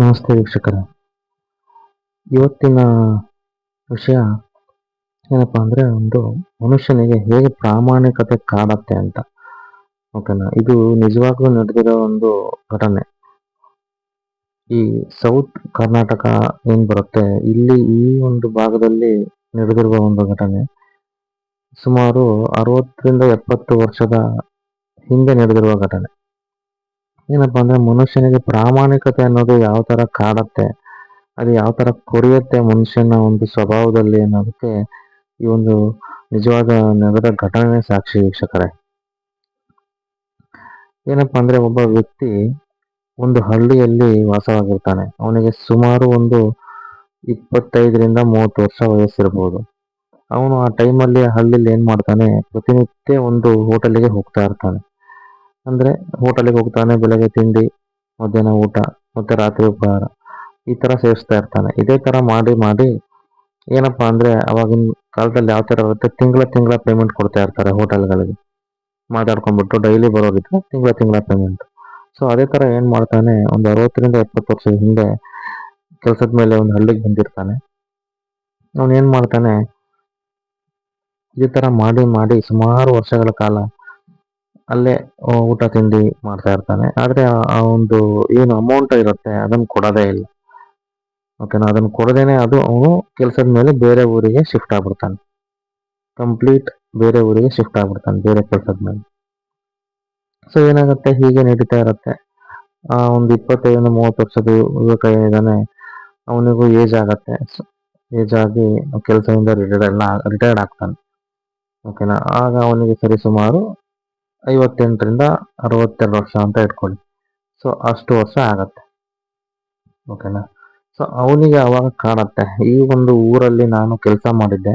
ನಮಸ್ತೆ ವೀಕ್ಷಕರೇ. ಇವತ್ತಿನ ವಿಷಯ ಏನಪ್ಪ ಅಂದರೆ ಒಂದು ಮನುಷ್ಯನಿಗೆ ಹೇಗೆ ಪ್ರಾಮಾಣಿಕತೆ ಕಾಡತ್ತೆ ಅಂತ. ಓಕೆನಾ ಇದು ನಿಜವಾಗ್ಲೂ ನಡೆದಿರೋ ಒಂದು ಘಟನೆ. ಈ ಸೌತ್ ಕರ್ನಾಟಕ ಏನು ಬರುತ್ತೆ, ಇಲ್ಲಿ ಈ ಒಂದು ಭಾಗದಲ್ಲಿ ನಡೆದಿರುವ ಒಂದು ಘಟನೆ. ಸುಮಾರು ಅರವತ್ತರಿಂದ ಎಪ್ಪತ್ತು ವರ್ಷದ ಹಿಂದೆ ನಡೆದಿರುವ ಘಟನೆ. ಏನಪ್ಪಾ ಅಂದ್ರೆ ಮನುಷ್ಯನಿಗೆ ಪ್ರಾಮಾಣಿಕತೆ ಅನ್ನೋದು ಯಾವ ತರ ಕಾಡತ್ತೆ, ಅದು ಯಾವ ತರ ಕೊರಿಯತ್ತೆ ಮನುಷ್ಯನ ಒಂದು ಸ್ವಭಾವದಲ್ಲಿ ಅನ್ನೋದಕ್ಕೆ ಈ ಒಂದು ನಿಜವಾದ ನಗದ ಘಟನೆ ಸಾಕ್ಷಿ ವೀಕ್ಷಕರೇ. ಏನಪ್ಪ ಅಂದ್ರೆ ಒಬ್ಬ ವ್ಯಕ್ತಿ ಒಂದು ಹಳ್ಳಿಯಲ್ಲಿ ವಾಸವಾಗಿರ್ತಾನೆ. ಅವನಿಗೆ ಸುಮಾರು ಒಂದು ಇಪ್ಪತ್ತೈದರಿಂದ ಮೂವತ್ತು ವರ್ಷ ವಯಸ್ಸಿರ್ಬೋದು. ಅವನು ಆ ಟೈಮಲ್ಲಿ ಹಳ್ಳಿಯಲ್ಲಿ ಏನು ಮಾಡ್ತಾನೆ, ಪ್ರತಿನಿತ್ಯ ಒಂದು ಹೋಟೆಲ್ಗೆ ಹೋಗ್ತಾ ಇರ್ತಾನೆ. ಅಂದ್ರೆ ಹೋಟೆಲಿಗೆ ಹೋಗ್ತಾನೆ, ಬೆಳಗ್ಗೆ ತಿಂಡಿ, ಮಧ್ಯಾಹ್ನ ಊಟ, ಮತ್ತೆ ರಾತ್ರಿ ಉಪಹಾರ. ಈ ಥರ ಸೇವಿಸ್ತಾ ಇರ್ತಾನೆ. ಇದೇ ತರ ಮಾಡಿ ಮಾಡಿ ಏನಪ್ಪಾ ಅಂದ್ರೆ ಅವಾಗಿನ ಕಾಲದಲ್ಲಿ ಯಾವ ಥರ ಇರುತ್ತೆ, ತಿಂಗಳ ತಿಂಗಳ ಪೇಮೆಂಟ್ ಕೊಡ್ತಾ ಇರ್ತಾರೆ ಹೋಟೆಲ್ಗಳಿಗೆ ಮಾತಾಡ್ಕೊಂಡ್ಬಿಟ್ಟು ಡೈಲಿ ಬರೋರಿದ್ರೆ ತಿಂಗಳ ತಿಂಗಳ ಪೇಮೆಂಟ್ ಸೊ ಅದೇ ತರ ಏನು ಮಾಡ್ತಾನೆ, ಒಂದು ಅರವತ್ತರಿಂದ ಎಪ್ಪತ್ತು ವರ್ಷದ ಹಿಂದೆ ಕೆಲಸದ ಮೇಲೆ ಒಂದು ಹಳ್ಳಿಗೆ ಬಂದಿರ್ತಾನೆ. ಅವನು ಏನು ಮಾಡ್ತಾನೆ, ಇದೇ ತರ ಮಾಡಿ ಮಾಡಿ ಸುಮಾರು ವರ್ಷಗಳ ಕಾಲ ಅಲ್ಲೇ ಊಟ ತಿಂಡಿ ಮಾಡ್ತಾ ಇರ್ತಾನೆ. ಆದ್ರೆ ಆ ಒಂದು ಏನು ಅಮೌಂಟ್ ಇರುತ್ತೆ, ಅದನ್ನ ಕೊಡೋದೇ ಇಲ್ಲ. ಓಕೆನಾ ಅದನ್ನ ಕೊಡದೇನೆ ಅದು ಅವನು ಕೆಲಸದ ಮೇಲೆ ಬೇರೆ ಊರಿಗೆ ಶಿಫ್ಟ್ ಆಗ್ಬಿಡ್ತಾನೆ. ಕಂಪ್ಲೀಟ್ ಬೇರೆ ಊರಿಗೆ ಶಿಫ್ಟ್ ಆಗ್ಬಿಡ್ತಾನೆ, ಬೇರೆ ಕೆಲಸದ ಮೇಲೆ. ಸೊ ಏನಾಗುತ್ತೆ? ಹೀಗೆ ನಡೀತಾ ಇರುತ್ತೆ. ಆ, ಒಂದು ಇಪ್ಪತ್ತೈದು, ಮೂವತ್ತು ವರ್ಷದ ಯುವಕ ಏನಿದ್ದಾನೆ ಅವನಿಗೂ ಏಜ್ ಆಗತ್ತೆ. ಏಜ್ ಆಗಿ ಕೆಲಸದಿಂದ ರಿಟೈರ್ಡ್ ರಿಟೈರ್ಡ್ ಆಗ್ತಾನೆ. ಓಕೆನಾ ಆಗ ಅವನಿಗೆ ಸರಿ ಸುಮಾರು ಐವತ್ತೆಂಟರಿಂದ ಅರವತ್ತೆರಡು ವರ್ಷ ಅಂತ ಇಟ್ಕೊಳ್ಳಿ. ಸೊ ಅಷ್ಟು ವರ್ಷ ಆಗತ್ತೆ. ಓಕೆನಾ ಸೊ ಅವನಿಗೆ ಅವಾಗ ಕಾಣತ್ತೆ. ಈ ಒಂದು ಊರಲ್ಲಿ ನಾನು ಕೆಲಸ ಮಾಡಿದ್ದೆ.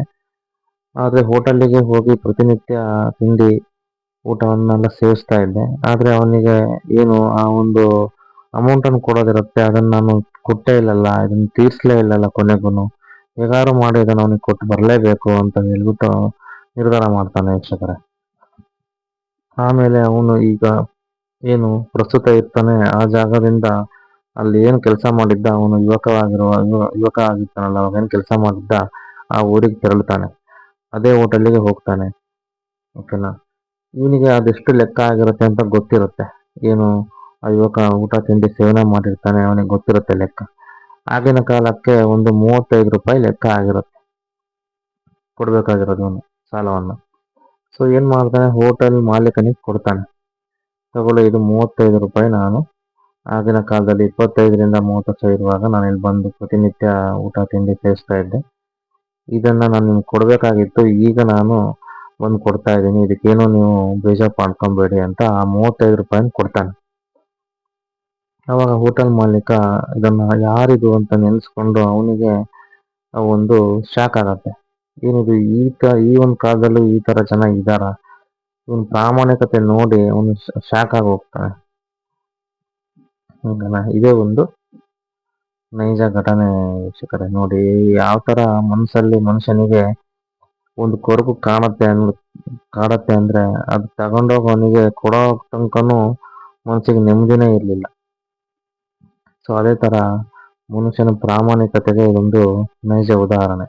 ಆದರೆ ಹೋಟೆಲ್ಲಿಗೆ ಹೋಗಿ ಪ್ರತಿನಿತ್ಯ ತಿಂಡಿ, ಊಟವನ್ನೆಲ್ಲ ಸೇವಿಸ್ತಾ ಇದ್ದೆ. ಆದರೆ ಅವನಿಗೆ ಏನು ಆ ಒಂದು ಅಮೌಂಟನ್ನು ಕೊಡೋದಿರುತ್ತೆ. ಅದನ್ನು ನಾನು ಕೊಟ್ಟೇ ಇಲ್ಲಲ್ಲ, ಇದನ್ನು ತೀರಿಸಲೇ ಇಲ್ಲಲ್ಲ ಕೊನೆಗೂ. ಹೇಗಾರು ಮಾಡಿ ಅದನ್ನು ಅವನಿಗೆ ಕೊಟ್ಟು ಬರಲೇಬೇಕು ಅಂತ ಹೇಳ್ಬಿಟ್ಟು ನಿರ್ಧಾರ ಮಾಡ್ತಾನೆ ವೀಕ್ಷಕರೇ. ಆಮೇಲೆ ಅವನು ಈಗ ಏನು ಪ್ರಸ್ತುತ ಇರ್ತಾನೆ, ಆ ಜಾಗದಿಂದ ಅಲ್ಲಿ ಏನು ಕೆಲಸ ಮಾಡಿದ್ದ, ಅವನು ಯುವಕವಾಗಿರುವ ಯುವಕ ಆಗಿರ್ತಾನಲ್ಲ, ಅವಾಗ ಏನು ಕೆಲಸ ಮಾಡಿದ್ದ, ಆ ಊರಿಗೆ ತೆರಳುತ್ತಾನೆ. ಅದೇ ಹೋಟೆಲ್ಗೆ ಹೋಗ್ತಾನೆ. ಓಕೆನಾ ಇವನಿಗೆ ಅದೆಷ್ಟು ಲೆಕ್ಕ ಆಗಿರುತ್ತೆ ಅಂತ ಗೊತ್ತಿರುತ್ತೆ. ಏನು, ಆ ಯುವಕ ಊಟ, ತಿಂಡಿ, ಸೇವನೆ ಮಾಡಿರ್ತಾನೆ, ಅವನಿಗೆ ಗೊತ್ತಿರುತ್ತೆ ಲೆಕ್ಕ. ಆಗಿನ ಕಾಲಕ್ಕೆ ಒಂದು ಮೂವತ್ತೈದು ರೂಪಾಯಿ ಲೆಕ್ಕ ಆಗಿರುತ್ತೆ. ಕೊಡ್ಬೇಕಾಗಿರೋದು ಸಾಲವನ್ನು. ಸೊ ಏನು ಮಾಡ್ತಾನೆ ಹೋಟೆಲ್ ಮಾಲೀಕನಿಗೆ ಕೊಡ್ತಾನೆ. ತಗೊಳ್ಳಿ, ಇದು ಮೂವತ್ತೈದು ರೂಪಾಯಿ ನಾನು. ಆಗಿನ ಕಾಲದಲ್ಲಿ ಇಪ್ಪತ್ತೈದರಿಂದ ಮೂವತ್ತು ಸಾವಿರ ಇರುವಾಗ ನಾನು ಇಲ್ಲಿ ಬಂದು ಪ್ರತಿನಿತ್ಯ ಊಟ, ತಿಂಡಿ ಸೇವಿಸ್ತಾ ಇದ್ದೆ. ಇದನ್ನು ನಾನು ನಿಮ್ಗೆ ಕೊಡಬೇಕಾಗಿತ್ತು. ಈಗ ನಾನು ಬಂದು ಕೊಡ್ತಾ ಇದ್ದೀನಿ. ಇದಕ್ಕೇನೋ ನೀವು ಬೇಜಾರು ಮಾಡ್ಕೊಬೇಡಿ ಅಂತ ಆ ಮೂವತ್ತೈದು ರೂಪಾಯಿನ ಕೊಡ್ತಾನೆ. ಅವಾಗ ಹೋಟೆಲ್ ಮಾಲೀಕ ಇದನ್ನು ಯಾರಿದು ಅಂತ ನೆನೆಸ್ಕೊಂಡು ಅವನಿಗೆ ಒಂದು ಶಾಕ್ ಆಗತ್ತೆ. ಏನಿದು, ಈ ತ ಈ ಒಂದು ಕಾಲದಲ್ಲೂ ಈ ತರ ಜನ ಇದ್ದಾರ ಇವನ್ ಪ್ರಾಮಾಣಿಕತೆ ನೋಡಿ ಅವನು ಶಾಕ್ ಆಗಿ ಹೋಗ್ತಾನೆ. ಇದೇ ಒಂದು ನೈಜ ಘಟನೆ ವೀಕ್ಷಕರೇ, ನೋಡಿ ಯಾವ ತರ ಮನಸ್ಸಲ್ಲಿ ಮನುಷ್ಯನಿಗೆ ಒಂದು ಕೊರಗು ಕಾಣುತ್ತೆ ಅನ್ ಕಾಣತ್ತೆ ಅಂದ್ರೆ ಅದು ತಗೊಂಡೋಗಿ ಅವನಿಗೆ ಕೊಡೋ ತನಕನೂ ಮನಸ್ಸಿಗೆ ನೆಮ್ಮದಿನೇ ಇರಲಿಲ್ಲ. ಸೊ ಅದೇ ತರ ಮನುಷ್ಯನ ಪ್ರಾಮಾಣಿಕತೆಗೆ ಇದೊಂದು ನೈಜ ಉದಾಹರಣೆ.